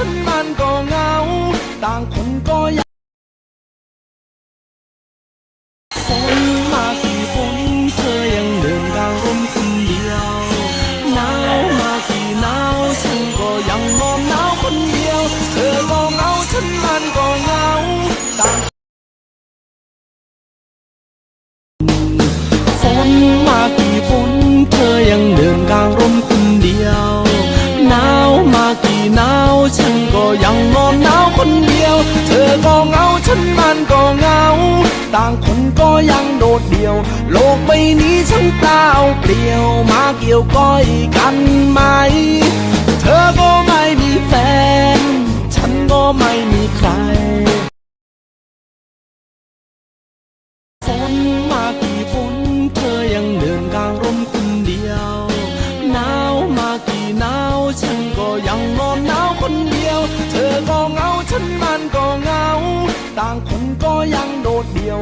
ฉันมัน ก็เหงา ต่างคนก็ยังโดดเดี่ยว โลกใบนี้ช่างเปล่าเปลี่ยวมาเกี่ยวก้อยกันไหม เธอก็ไม่มีแฟน ฉันก็ไม่มีใคร ดเดียว